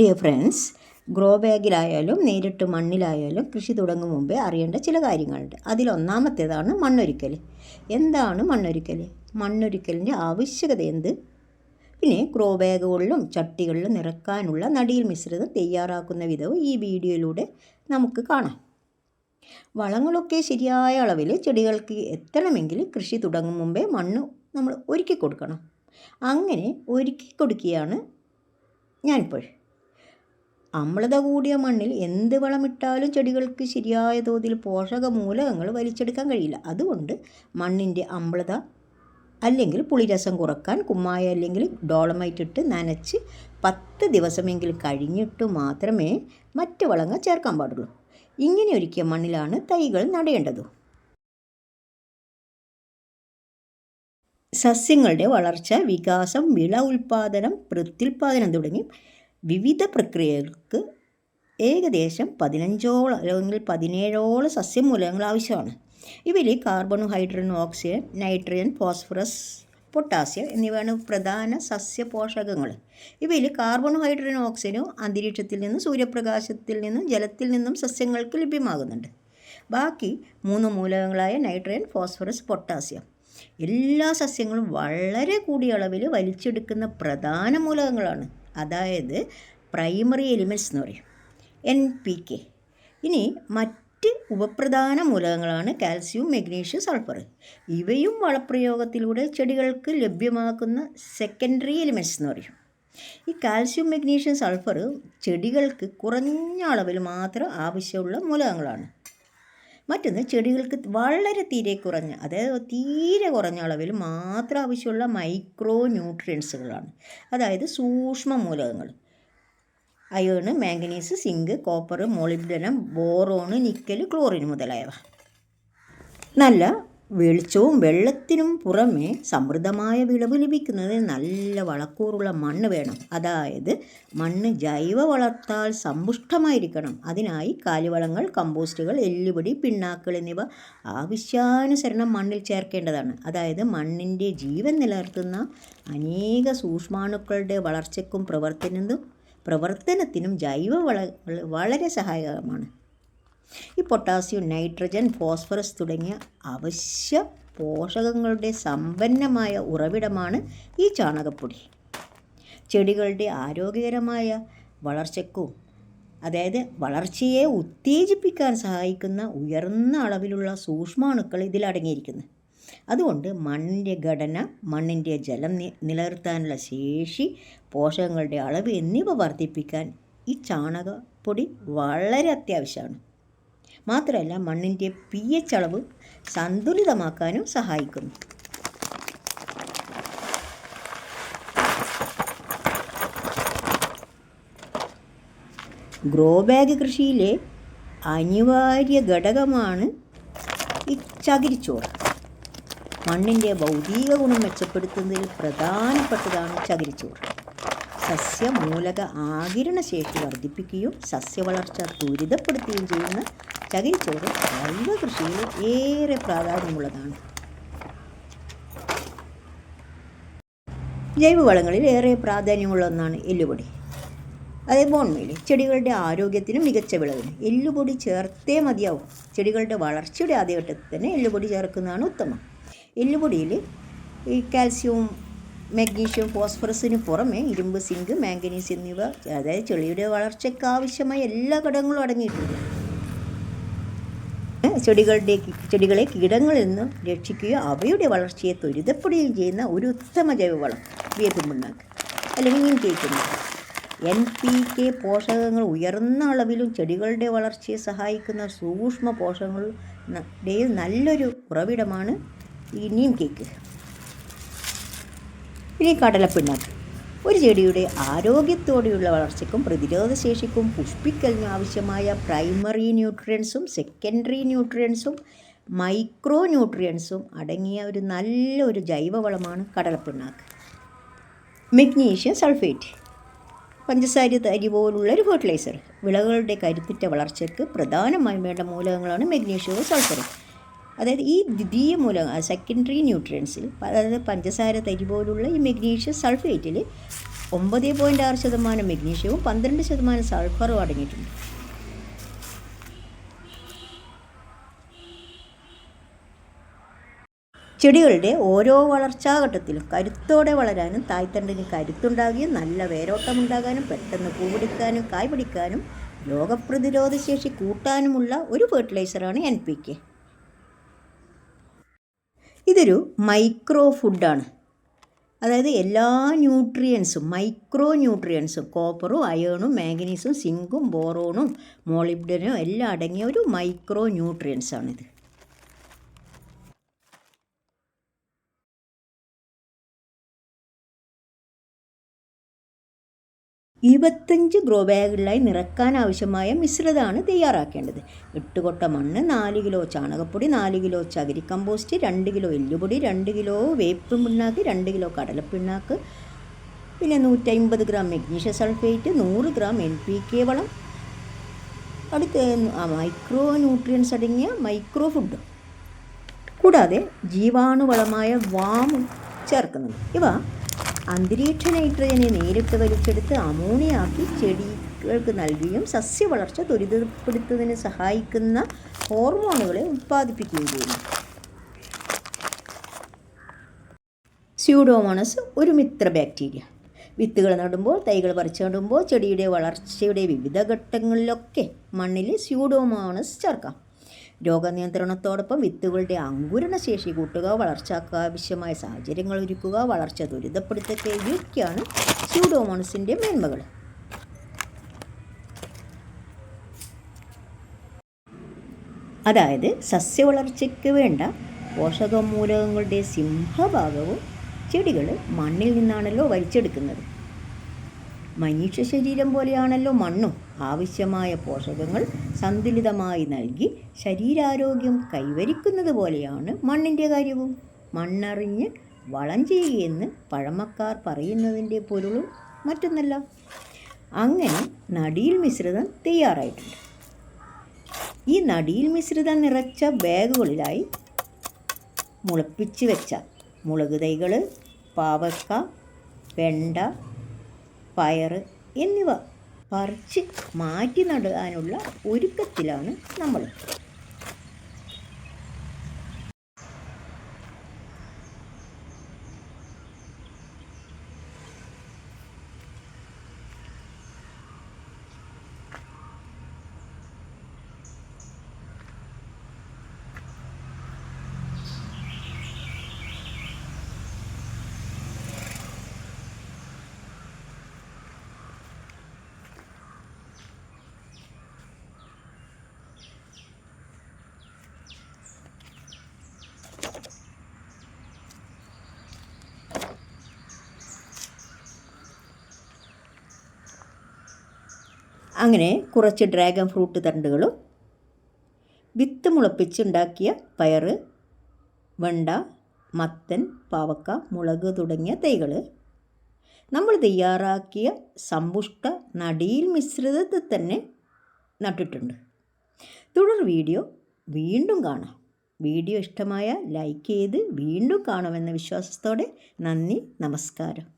Dear friends grow ബാഗിലായാലും നേരിട്ട് മണ്ണിലായാലും കൃഷി തുടങ്ങും മുമ്പേ അറിയേണ്ട ചില കാര്യങ്ങളുണ്ട്. അതിലൊന്നാമത്തേതാണ് മണ്ണൊരുക്കൽ എന്താണ് മണ്ണൊരുക്കൽ മണ്ണൊരുക്കലിന്റെ ആവശ്യകത എന്ത്? പിന്നെ ഗ്രോ ബാഗുകളിലും ചട്ടികളിലും നിറക്കാനുള്ള നടിയിൽ മിശ്രിതം തയ്യാറാക്കുന്ന വിധവും ഈ വീഡിയോയിലൂടെ നമുക്ക് കാണാം. വളങ്ങളൊക്കെ ശരിയായ അളവിൽ ചെടികൾക്ക് എത്തണമെങ്കിൽ കൃഷി തുടങ്ങും മുമ്പേ മണ്ണ് നമ്മൾ ഒരുക്കി കൊടുക്കണം. അങ്ങനെ ഒരുക്കി കൊടുക്കുകയാണ് ഞാനിപ്പോൾ. അമ്ലത കൂടിയ മണ്ണിൽ എന്ത് വളമിട്ടാലും ചെടികൾക്ക് ശരിയായ തോതിൽ പോഷക മൂലകങ്ങൾ വലിച്ചെടുക്കാൻ കഴിയില്ല. അതുകൊണ്ട് മണ്ണിന്റെ അമ്ലത അല്ലെങ്കിൽ പുളിരസം കുറയ്ക്കാൻ കുമ്മായ അല്ലെങ്കിൽ ഡോളമൈറ്റ് ഇട്ട് നനച്ച് പത്ത് ദിവസമെങ്കിലും കഴിഞ്ഞിട്ട് മാത്രമേ മറ്റ് വളങ്ങൾ ചേർക്കാൻ പാടുള്ളൂ. ഇങ്ങനെ ഒരുക്കിയ മണ്ണിലാണ് തൈകൾ നടേണ്ടത്. സസ്യങ്ങളുടെ വളർച്ച വികാസം വിള ഉൽപ്പാദനം പ്രത്യുൽപാദനം തുടങ്ങി വിവിധ പ്രക്രിയകൾക്ക് ഏകദേശം പതിനഞ്ചോളം അല്ലെങ്കിൽ പതിനേഴോളം സസ്യമൂലകങ്ങൾ ആവശ്യമാണ്. ഇവയിൽ കാർബണും hydrogen oxygen nitrogen phosphorus potassium എന്നിവയാണ് പ്രധാന സസ്യപോഷകങ്ങൾ. ഇവയിൽ കാർബണും ഹൈഡ്രജൻ ഓക്സിജനും അന്തരീക്ഷത്തിൽ നിന്നും സൂര്യപ്രകാശത്തിൽ നിന്നും ജലത്തിൽ നിന്നും സസ്യങ്ങൾക്ക് ലഭ്യമാകുന്നുണ്ട്. ബാക്കി മൂന്ന് മൂലകങ്ങളായ നൈട്രജൻ ഫോസ്ഫറസ് പൊട്ടാസ്യം. എല്ലാ സസ്യങ്ങളും വളരെ കൂടിയ അളവിൽ വലിച്ചെടുക്കുന്ന പ്രധാന മൂലകങ്ങളാണ്. അതായത് പ്രൈമറി എലിമെന്റ്സ് എന്ന് പറയും. എൻ പി കെ ഇനി മറ്റ് ഉപപ്രധാന മൂലകങ്ങളാണ് കാൽസ്യം മെഗ്നീഷ്യം സൾഫർ. ഇവയും വളപ്രയോഗത്തിലൂടെ ചെടികൾക്ക് ലഭ്യമാക്കുന്ന സെക്കൻഡറി എലിമെന്റ്സ് എന്ന് പറയും. ഈ കാൽസ്യം മെഗ്നീഷ്യം സൾഫർ ചെടികൾക്ക് കുറഞ്ഞ അളവിൽ മാത്രം ആവശ്യമുള്ള മൂലകങ്ങളാണ്. മറ്റൊന്ന് ചെടികൾക്ക് വളരെ തീരെ കുറഞ്ഞ അതായത് തീരെ കുറഞ്ഞ അളവിൽ മാത്രം ആവശ്യമുള്ള മൈക്രോ ന്യൂട്രിയൻസുകളാണ് അതായത് സൂക്ഷ്മ മൂലകങ്ങൾ. Iron manganese zinc copper molybdenum boron nickel chlorine മുതലായവ. നല്ല വെളിച്ചവും വെള്ളത്തിനും പുറമേ സമൃദ്ധമായ വിളവ് ലഭിക്കുന്നതിന് നല്ല വളക്കൂറുള്ള മണ്ണ് വേണം. അതായത് മണ്ണ് ജൈവ വളർത്താൽ സമ്പുഷ്ടമായിരിക്കണം. അതിനായി കാലിവളങ്ങൾ കമ്പോസ്റ്റുകൾ എല്ലുപൊടി പിണ്ണാക്കൾ എന്നിവ ആവശ്യാനുസരണം മണ്ണിൽ ചേർക്കേണ്ടതാണ്. അതായത് മണ്ണിന്റെ ജീവൻ നിലനിർത്തുന്ന അനേക സൂക്ഷ്മാണുക്കളുടെ വളർച്ചയ്ക്കും പ്രവർത്തനത്തിനും പ്രവർത്തനത്തിനും ജൈവ വള വളരെ സഹായകമാണ്. ഈ പൊട്ടാസ്യം നൈട്രജൻ ഫോസ്ഫറസ് തുടങ്ങിയ അവശ്യ പോഷകങ്ങളുടെ സമ്പന്നമായ ഉറവിടമാണ് ഈ ചാണകപ്പൊടി. ചെടികളുടെ ആരോഗ്യകരമായ വളർച്ചയ്ക്കും അതായത് വളർച്ചയെ ഉത്തേജിപ്പിക്കാൻ സഹായിക്കുന്ന ഉയർന്ന അളവിലുള്ള സൂക്ഷ്മാണുക്കൾ ഇതിലടങ്ങിയിരിക്കുന്നു അതുകൊണ്ട് മണ്ണിന്റെ ഘടന മണ്ണിന്റെ ജലം നിലനിർത്താനുള്ള ശേഷി പോഷകങ്ങളുടെ അളവ് എന്നിവ വർദ്ധിപ്പിക്കാൻ ഈ ചാണകപ്പൊടി വളരെ അത്യാവശ്യമാണ്. മാത്രമല്ല മണ്ണിന്റെ പി എച്ച് അളവ് സന്തുലിതമാക്കാനും സഹായിക്കുന്നു ഗ്രോ ബാഗ് കൃഷിയിലെ അനിവാര്യ ഘടകമാണ് ഈ ചകിരിച്ചോറ്. മണ്ണിന്റെ ഭൗതിക ഗുണം മെച്ചപ്പെടുത്തുന്നതിൽ പ്രധാനപ്പെട്ടതാണ് ചകിരിച്ചോറ്. സസ്യമൂലക ആകിരണശേഷി വർദ്ധിപ്പിക്കുകയും സസ്യവളർച്ച ത്വരിതപ്പെടുത്തുകയും ചെയ്യുന്ന ചകിരിച്ചോറ് ജൈവ കൃഷിയിൽ ഏറെ പ്രാധാന്യമുള്ളതാണ്. ജൈവവളങ്ങളിൽ ഏറെ പ്രാധാന്യമുള്ള ഒന്നാണ് എല്ലുപൊടി. അതേ ബോൺമേൽ ചെടികളുടെ ആരോഗ്യത്തിന് മികച്ച വിളവിന് എല്ലുപൊടി ചേർത്തേ മതിയാവും. ചെടികളുടെ വളർച്ചയുടെ ആദ്യഘട്ടത്തിൽ തന്നെ എല്ലുപൊടി ചേർക്കുന്നതാണ് ഉത്തമം. എല്ലുപൊടിയിൽ ഈ കാൽസ്യവും മഗ്നീഷ്യം ഫോസ്ഫറസിന് പുറമെ ഇരുമ്പ് സിങ്ക് മാംഗനീസ് എന്നിവ അതായത് ചെളിയുടെ വളർച്ചയ്ക്ക് ആവശ്യമായ എല്ലാ ഘടകങ്ങളും അടങ്ങിയിട്ടുണ്ട്. ചെടികളുടെ ചെടികളെ കീടങ്ങളിൽ നിന്നും രക്ഷിക്കുകയോ അവയുടെ വളർച്ചയെ ത്വരിതപ്പെടുകയും ചെയ്യുന്ന ഒരു ഉത്തമ ജൈവവളം വേപ്പും പിണ്ണാക്ക് അല്ലെങ്കിൽ ചെയ്യിക്കുന്നു എൻ പി കെ പോഷകങ്ങൾ ഉയർന്ന അളവിലും ചെടികളുടെ വളർച്ചയെ സഹായിക്കുന്ന സൂക്ഷ്മ പോഷകങ്ങളുടെ നല്ലൊരു ഉറവിടമാണ് ഈ നീം കേക്ക്. ഇനി കടലപ്പിണ്ണാക്ക്. ഒരു ചെടിയുടെ ആരോഗ്യത്തോടെയുള്ള വളർച്ചയ്ക്കും പ്രതിരോധശേഷിക്കും പുഷ്പിക്കലിന് ആവശ്യമായ പ്രൈമറി ന്യൂട്രിയൻസും സെക്കൻഡറി ന്യൂട്രിയൻസും മൈക്രോ ന്യൂട്രിയൻസും അടങ്ങിയ ഒരു നല്ലൊരു ജൈവവളമാണ് കടലപ്പിണ്ണാക്ക്. മെഗ്നീഷ്യം സൾഫേറ്റ് പഞ്ചസാര തരി പോലുള്ള ഒരു ഫെർട്ടിലൈസർ വിളകളുടെ കരുത്തുറ്റ വളർച്ചയ്ക്ക് പ്രധാനമായും വേണ്ട മൂലകങ്ങളാണ് മെഗ്നീഷ്യവും സൾഫറും അതായത് ഈ ദ്വിതീയ മൂലകം സെക്കൻഡറി ന്യൂട്രിയൻസിൽ അതായത് പഞ്ചസാര തരി പോലുള്ള ഈ മെഗ്നീഷ്യം സൾഫേറ്റിൽ ഒമ്പത് പോയിന്റ് ആറ് ശതമാനം മെഗ്നീഷ്യവും പന്ത്രണ്ട് ശതമാനം സൾഫറും അടങ്ങിയിട്ടുണ്ട്. ചെടികളുടെ ഓരോ വളർച്ചാഘട്ടത്തിലും കരുത്തോടെ വളരാനും തായ്തണ്ടിന് കരുത്തുണ്ടാകുകയും നല്ല വേരോട്ടമുണ്ടാകാനും പെട്ടെന്ന് പൂപിടിക്കാനും കായ് പിടിക്കാനും രോഗപ്രതിരോധ ശേഷി കൂട്ടാനുമുള്ള ഒരു ഫെർട്ടിലൈസറാണ് എൻ പി കെ ഇതൊരു മൈക്രോ ഫുഡാണ്. അതായത് എല്ലാ ന്യൂട്രിയൻസും മൈക്രോ ന്യൂട്രിയൻസും കോപ്പറും അയേണും മാംഗനീസും സിങ്കും ബോറോണും മോളിബ്ഡനും എല്ലാം അടങ്ങിയ ഒരു മൈക്രോ ന്യൂട്രിയൻസാണിത്. ഇരുപത്തഞ്ച് ഗ്രോ ബാഗുകളിലായി നിറക്കാൻ ആവശ്യമായ മിശ്രിതമാണ് തയ്യാറാക്കേണ്ടത്. എട്ട് കൊട്ട മണ്ണ് നാല് കിലോ ചാണകപ്പൊടി നാല് കിലോ ചകിരി കമ്പോസ്റ്റ് രണ്ട് കിലോ എല്ലുപൊടി രണ്ട് കിലോ വേപ്പ് പിണ്ണാക്ക് രണ്ട് കിലോ കടലപ്പിണ്ണാക്ക് പിന്നെ നൂറ്റമ്പത് ഗ്രാം മെഗ്നീഷ്യം സൾഫേറ്റ് നൂറ് ഗ്രാം എൻ പി കെ വളം അടുത്ത മൈക്രോ ന്യൂട്രിയൻസ് അടങ്ങിയ മൈക്രോ ഫുഡ് കൂടാതെ ജീവാണുവളമായ വാമും ചേർക്കുന്നുണ്ട്. ഇവ അന്തരീക്ഷ നൈട്രജനെ നേരിട്ട് വലിച്ചെടുത്ത് അമോണിയാക്കി ചെടികൾക്ക് നൽകുകയും സസ്യവളർച്ച ത്വരിതപ്പെടുത്തുന്നതിന് സഹായിക്കുന്ന ഹോർമോണുകളെ ഉത്പാദിപ്പിക്കുകയും ചെയ്യുന്നു. സ്യൂഡോമോണസ് ഒരു മിത്ര ബാക്ടീരിയ വിത്തുകൾ നടുമ്പോൾ തൈകൾ പറിച്ചു നടുമ്പോൾ ചെടിയുടെ വളർച്ചയുടെ വിവിധ ഘട്ടങ്ങളിലൊക്കെ മണ്ണിൽ സ്യൂഡോമോണസ് ചേർക്കാം. രോഗനിയന്ത്രണത്തോടൊപ്പം വിത്തുകളുടെ അങ്കുരണശേഷി കൂട്ടുക വളർച്ചയ്ക്ക് ആവശ്യമായ സാഹചര്യങ്ങൾ ഒരുക്കുക വളർച്ച ദുരിതപ്പെടുത്തൊക്കെ ഇവയൊക്കെയാണ് സ്യൂഡോമോണസിന്റെ മേന്മകൾ. അതായത് സസ്യവളർച്ചയ്ക്ക് വേണ്ട പോഷകമൂലകങ്ങളുടെ സിംഹഭാഗവും ചെടികൾ മണ്ണിൽ നിന്നാണല്ലോ വലിച്ചെടുക്കുന്നത്. മനുഷ്യ ശരീരം പോലെയാണല്ലോ മണ്ണും. ആവശ്യമായ പോഷകങ്ങൾ സന്തുലിതമായി നൽകി ശരീരാരോഗ്യം കൈവരിക്കുന്നത് പോലെയാണ് മണ്ണിന്റെ കാര്യവും. മണ്ണറിഞ്ഞ് വളം ചെയ്യുകയെന്ന് പഴമക്കാർ പറയുന്നതിന്റെ പൊരുളും മറ്റൊന്നല്ല. അങ്ങനെ നടിയിൽ മിശ്രിതം തയ്യാറായിട്ടുണ്ട്. ഈ നടിയിൽ മിശ്രിതം നിറച്ച ബാഗുകളിലായി മുളപ്പിച്ച് വെച്ച മുളക് തൈകൾ പാവക്ക വെണ്ട പയർ എന്നിവ പറിച്ച് മാറ്റി നടാനുള്ള ഒരുക്കത്തിലാണ് നമ്മൾ. അങ്ങനെ കുറച്ച് ഡ്രാഗൺ ഫ്രൂട്ട് തണ്ടുകളും വിത്ത് മുളപ്പിച്ചുണ്ടാക്കിയ പയർ വെണ്ട മത്തൻ പാവക്ക മുളക് തുടങ്ങിയ തൈകൾ. നമ്മൾ തയ്യാറാക്കിയ സമ്പുഷ്ട നടിയിൽ മിശ്രിതത്തിൽ തന്നെ നട്ടിട്ടുണ്ട്. തുടർ വീഡിയോ വീണ്ടും കാണാം. വീഡിയോ ഇഷ്ടമായ ലൈക്ക് ചെയ്ത് വീണ്ടും കാണുമെന്ന വിശ്വാസത്തോടെ നന്ദി നമസ്കാരം.